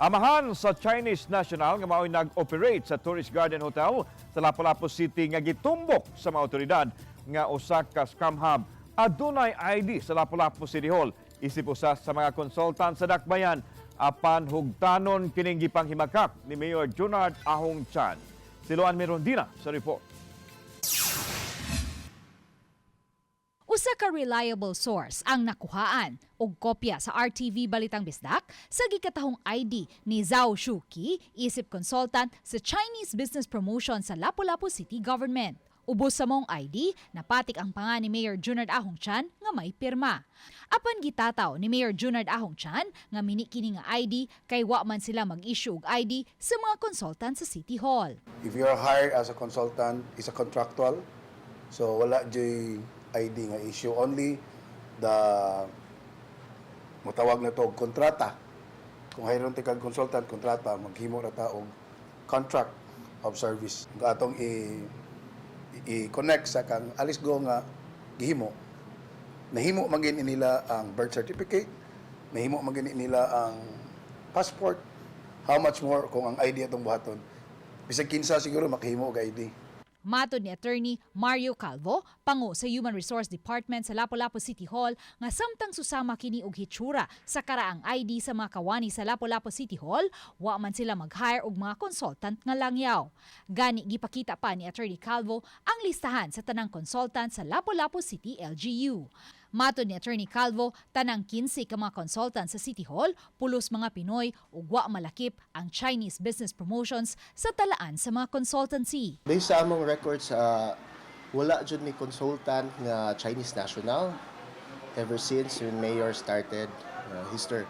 Amahan sa Chinese National nga mao'y nag-operate sa Tourist Garden Hotel sa Lapu-Lapu City nga gitumbok sa mga otoridad nga usa ka scam hub adunay ID sa Lapu-Lapu City Hall isip usa sa mga consultant sa Dakbayan apan hugtanon kining gipanghimakak ni Mayor Junard Ahong Chan. Siloan Merondina sa report. Usa ka reliable source ang nakuhaan og kopya sa RTV Balitang Bisdak sa gikatahong ID ni Zhao Shuki, isip consultant sa Chinese Business Promotion sa Lapu-Lapu City Government. Ubos sa mong ID, napatik ang panga ni Mayor Junard Ahong Chan nga may pirma. Apan gitataw ni Mayor Junard Ahong Chan nga mini kini nga ID kay wa man sila mag-issue og ID sa mga consultant sa City Hall. If you're hired as a consultant, is a contractual. So wala jay ID nga issue only the mutawag na to og kontrata. Kung hayron ti kag consultant kontrata, maghimo ra ta og contract of service. Kung atong i i-connect sa kang alis go nga gihimo. Nahimo man gini nila ang birth certificate, nahimo man gini nila ang passport. How much more kung ang ID atong buhaton? Bisag kinsa siguro makahimo og ID. Matod ni attorney Mario Calvo, pango sa Human Resource Department sa Lapu-Lapu City Hall, nga samtang susama kini og hitsura sa karaang ID sa mga kawani sa Lapu-Lapu City Hall, wa man sila mag-hire og mga consultant nga langyaw. Gani gipakita pa ni attorney Calvo ang listahan sa tanang consultant sa Lapu-Lapu City LGU. Matod ni attorney Calvo, tanang 15 ka mga consultant sa City Hall, pulos mga Pinoy ug wa malakip ang Chinese business promotions sa talaan sa mga consultancy. Based sa among records, uh, wala jud ni consultant nga Chinese national ever since when Mayor started uh, his term.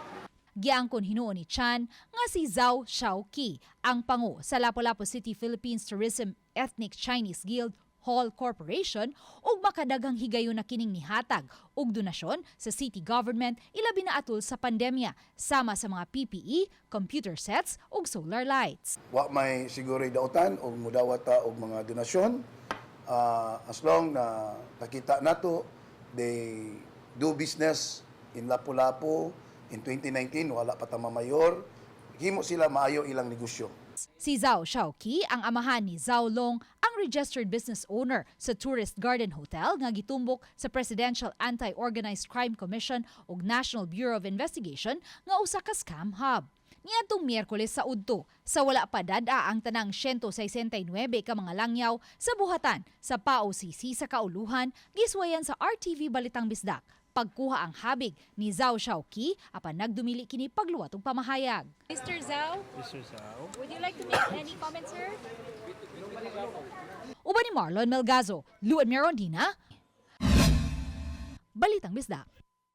Giangkon hinuon ni Chan nga si Zhao Shaoqi ang pangu sa Lapu-Lapu City Philippines Tourism Ethnic Chinese Guild Hall Corporation ug makadagang higayon na kining nihatag og donasyon sa city government ilabi na atul sa pandemya sama sa mga PPE, computer sets ug solar lights. Wa may siguro dautan o mudawat ta og mga donasyon. Uh, as long na nakita nato they do business in Lapu-Lapu in 2019 wala pa ta mamayor. Himo sila maayo ilang negosyo. Si Zhao Shaoqi ang amahan ni Zhao Long, ang registered business owner sa Tourist Garden Hotel nga gitumbok sa Presidential Anti-Organized Crime Commission ug National Bureau of Investigation nga usa ka scam hub. Niadtong Miyerkules sa Udto, sa wala pa dada ang tanang 169 ka mga langyaw sa buhatan sa PAOCC sa Kauluhan, giswayan sa RTV Balitang Bisdak. Pagkuha ang habig ni Zhao Shaoqi apan nagdumili kini pagluwat og pamahayag. Mr. Zhao, Mr. Zhao. would you like to make any comments, sir? Uban ni Marlon Melgazo, Luan Merondina, Balitang Bisdak.